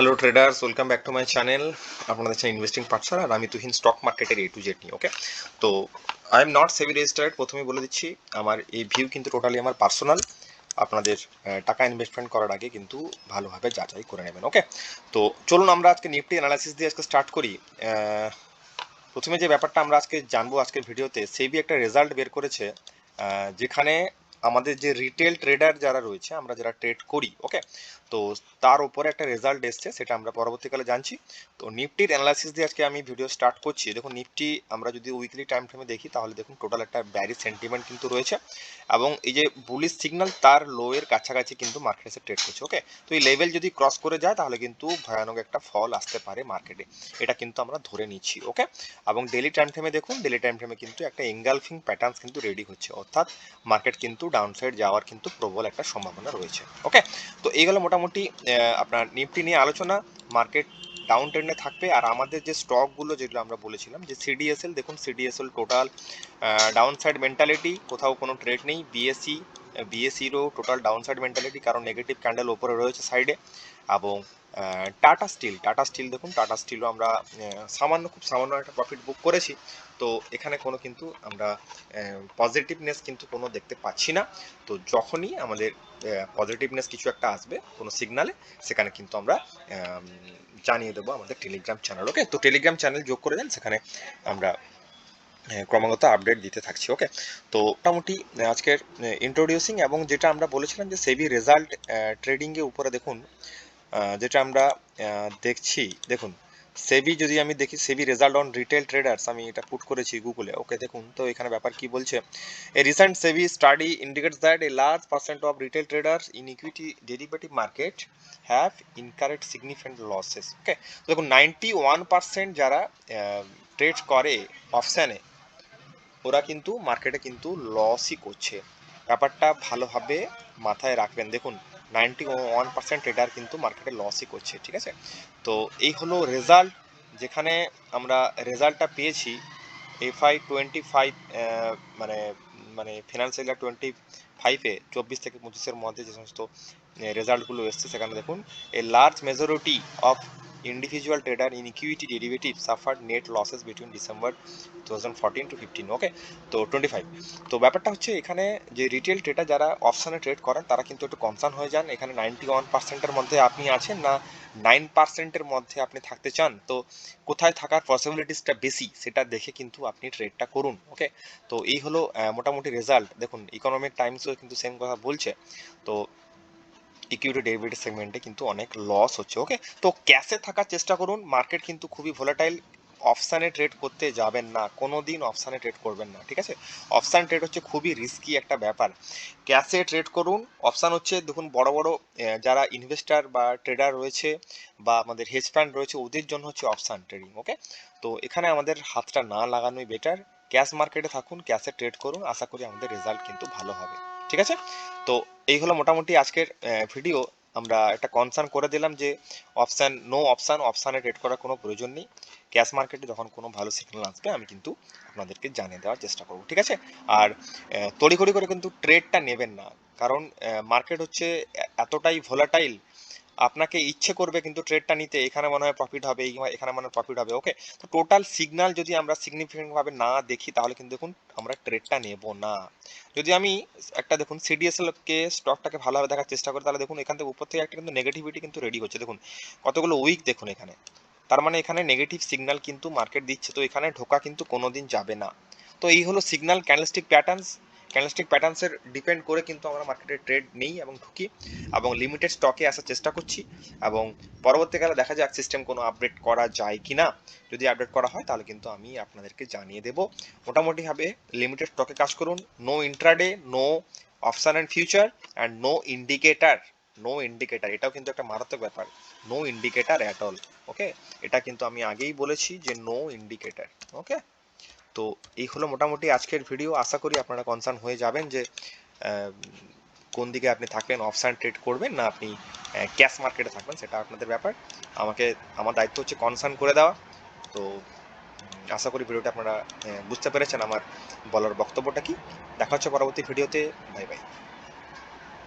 Hello traders welcome back to my channel আপনাদের channel investing partner আর আমি Tuhin stock মার্কেটের এ টু জেড নিয়ে ওকে তো I am not SEBI registered প্রথমেই বলে দিচ্ছি, আমার এই ভিউ কিন্তু টোটালি আমার পার্সোনাল আপনাদের টাকা ইনভেস্টমেন্ট করার আগে কিন্তু ভালোভাবে যাচাই করে নেবেন ওকে তো চলুন আমরা আজকে নিফটি অ্যানালাইসিস দিয়ে আজকে স্টার্ট করি। প্রথমে যে ব্যাপারটা আমরা আজকে জানব আজকের ভিডিওতে সেবি একটা রেজাল্ট বের করেছে যেখানে আমাদের যে রিটেল ট্রেডার যারা রয়েছে, আমরা যারা ট্রেড করি ওকে তো তার উপরে একটা রেজাল্ট এসছে, সেটা আমরা পরবর্তীকালে জানছি। তো নিফটির অ্যানালাইসিস দিয়ে আজকে আমি ভিডিও স্টার্ট করছি। দেখুন, নিফটি আমরা যদি উইকলি টাইম ফ্রেমে দেখি, তাহলে দেখুন টোটাল একটা ব্যারি সেন্টিমেন্ট কিন্তু রয়েছে। এবং এই যে বুলিশ সিগন্যাল তার লোয়ের কাছাকাছি কিন্তু মার্কেটে এসে ট্রেড করছে ওকে তো এই লেভেল যদি ক্রস করে যায়, তাহলে কিন্তু ভয়ানক একটা ফল আসতে পারে মার্কেটে এটা কিন্তু আমরা ধরে নিচ্ছি ওকে এবং ডেলি টাইম ফ্রেমে দেখুন ডেলি টাইম ফ্রেমে কিন্তু একটা এঙ্গালফিং প্যাটার্ন কিন্তু রেডি হচ্ছে। অর্থাৎ মার্কেট কিন্তু ডাউন সাইড যাওয়ার কিন্তু প্রবল একটা সম্ভাবনা রয়েছে। ওকে তো এই গেলো মোটামুটি আপনার নিফটি নিয়ে আলোচনা। মার্কেট ডাউন ট্রেন্ডে থাকবে। আর আমাদের যে স্টকগুলো যেগুলো আমরা বলেছিলাম, যে সিডিএসএল দেখুন CDSL total downside mentality কোথাও কোনো ট্রেড নেই। বিএসসি বিএসসিরও টোটাল ডাউন সাইড মেন্টালিটি কারণ নেগেটিভ ক্যান্ডেল ওপরে রয়েছে সাইডে এবং টাটা স্টিল টাটা স্টিল দেখুন টাটা স্টিলও আমরা সামান্য, খুব সামান্য একটা প্রফিট বুক করেছি। তো এখানে কোনো কিন্তু আমরা পজিটিভনেস কিন্তু কোনো দেখতে পাচ্ছি না। তো যখনই আমাদের পজিটিভনেস কিছু একটা আসবে কোনো সিগনালে সেখানে কিন্তু আমরা জানিয়ে দেবো আমাদের টেলিগ্রাম চ্যানেল ওকে তো টেলিগ্রাম চ্যানেল যোগ করে দেন, সেখানে আমরা ক্রমাগত আপডেট দিতে থাকছি ওকে তো মোটামুটি আজকের ইন্ট্রোডিউসিং এবং যেটা আমরা বলেছিলাম যে সেবি রেজাল্ট ট্রেডিংয়ের উপরে দেখুন যেটা আমরা দেখছি, দেখুন, সেবি যদি আমি দেখি, SEBI result on retail traders আমি এটা পুট করেছি গুগলে ওকে দেখুন, তো এখানে ব্যাপার কি বলছে? A recent SEBI study indicates that a large percent of retail traders in equity derivative market have incorrect significant losses okay দেখুন নাইনটি ওয়ান পার্সেন্ট যারা ট্রেড করে অপশানে ওরা কিন্তু মার্কেটে কিন্তু লসই করছে। ব্যাপারটা ভালোভাবে মাথায় রাখবেন। দেখুন নাইনটি ওয়ান পার্সেন্ট ট্রেডার কিন্তু মার্কেটে লসই করছে, ঠিক আছে? তো এই হলো রেজাল্ট যেখানে আমরা রেজাল্টটা পেয়েছি এফআই টোয়েন্টি ফাইভ মানে মানে ফিনান্সিয়াল ইয়ার টোয়েন্টি ফাইভে চব্বিশ থেকে পঁচিশের মধ্যে যে সমস্ত রেজাল্টগুলো এসছে, সেখানে দেখুন a large majority of in equity derivative suffered net losses between December two thousand fourteen to fifteen okay তো টোয়েন্টি ফাইভ তো ব্যাপারটা হচ্ছে এখানে যে রিটেল ট্রেডার যারা অপশানে ট্রেড করেন, তারা কিন্তু একটু কনসার্ন হয়ে যান। এখানে নাইনটি ওয়ান পার্সেন্টের মধ্যে আপনি আছেন না নাইন পার্সেন্টের মধ্যে আপনি থাকতে চান? তো কোথায় থাকার পসিবিলিটিসটা বেশি সেটা দেখে কিন্তু আপনি ট্রেডটা করুন ওকে তো এই হলো মোটামুটি রেজাল্ট দেখুন ইকোনমিক টাইমসও কিন্তু সেম কথা বলছে। তো ইকুইটি ডেরিভেটিভ সেগমেন্টে কিন্তু অনেক লস হচ্ছে ওকে তো ক্যাশে থাকার চেষ্টা করুন মার্কেট কিন্তু খুবই ভোলাটাইল অপশানে ট্রেড করতে যাবেন না কোনো দিন অপশানে ট্রেড করবেন না, ঠিক আছে? অপশান ট্রেড হচ্ছে খুবই রিস্কি একটা ব্যাপার। ক্যাশে ট্রেড করুন অপশান হচ্ছে দেখুন বড় বড় যারা ইনভেস্টার বা ট্রেডার রয়েছে বা আমাদের হেজ ফান্ড রয়েছে, ওদের জন্য হচ্ছে অপশান ট্রেডিং ওকে তো এখানে আমাদের হাতটা না লাগানোই বেটার ক্যাশ মার্কেটে থাকুন, ক্যাশে ট্রেড করুন, আশা করি আমাদের রেজাল্ট কিন্তু ভালো হবে। ঠিক আছে? তো এই হলো মোটামুটি আজকের ভিডিও আমরা একটা কনসার্ন করে দিলাম যে অপশান নো অপশান অপশানে ট্রেড করার কোনো প্রয়োজন নেই। ক্যাশ মার্কেটে যখন কোনো ভালো সিগন্যাল আসবে, আমি কিন্তু আপনাদেরকে জানিয়ে দেওয়ার চেষ্টা করব, ঠিক আছে? আর তড়িঘড়ি করে কিন্তু ট্রেডটা নেবেন না। কারণ মার্কেট হচ্ছে এতটাই ভোলাটাইল আপনাকে ইচ্ছে করবে কিন্তু ট্রেডটা নিতে, এখানে মনে হয় প্রফিট হবে এখানে মনে হয় প্রফিট হবে ওকে তো টোটাল সিগনাল যদি আমরা সিগনিফিকেন্ট ভাবে না দেখি, তাহলে কিন্তু দেখুন, আমরা ট্রেডটা নেব না। যদি আমি একটা দেখুন সিডিএসএল কে স্টকটাকে ভালোভাবে দেখার চেষ্টা করি, তাহলে দেখুন, এখান থেকে উপর থেকে একটা কিন্তু নেগেটিভিটি কিন্তু রেডি হচ্ছে দেখুন, কতগুলো উইক দেখুন এখানে। তার মানে এখানে নেগেটিভ সিগন্যাল কিন্তু মার্কেট দিচ্ছে, তো এখানে ঢোকা কিন্তু কোনোদিন যাবে না। তো এই হলো সিগনাল ক্যান্ডেলস্টিক প্যাটার্নস ক্যান্ডেলস্টিক প্যাটার্নসের ডিপেন্ড করে কিন্তু আমরা মার্কেটে ট্রেড নেই এবং ঢুকি এবং লিমিটেড স্টকে আসার চেষ্টা করছি এবং পরবর্তীকালে দেখা যাক সিস্টেম কোনো আপডেট করা যায় কি না যদি আপডেট করা হয়, তাহলে কিন্তু আমি আপনাদেরকে জানিয়ে দেব। মোটামুটিভাবে লিমিটেড স্টকে কাজ করুন। No intraday no option and future and no indicator no indicator এটাও কিন্তু একটা মারাত্মক ব্যাপার। No indicator at all okay এটা কিন্তু আমি আগেই বলেছি যে নো ইন্ডিকেটার ওকে তো এই হলো মোটামুটি আজকের ভিডিও আশা করি আপনারা কনসার্ন হয়ে যাবেন যে কোন দিকে আপনি থাকবেন অপশান ট্রেড করবেন না আপনি ক্যাশ মার্কেটে থাকবেন সেটা আপনাদের ব্যাপার। আমাকে, আমার দায়িত্ব হচ্ছে কনসার্ন করে দেওয়া। তো আশা করি ভিডিওটা আপনারা বুঝতে পেরেছেন আমার বলার বক্তব্যটা কি। দেখা হচ্ছে পরবর্তী ভিডিওতে বাই বাই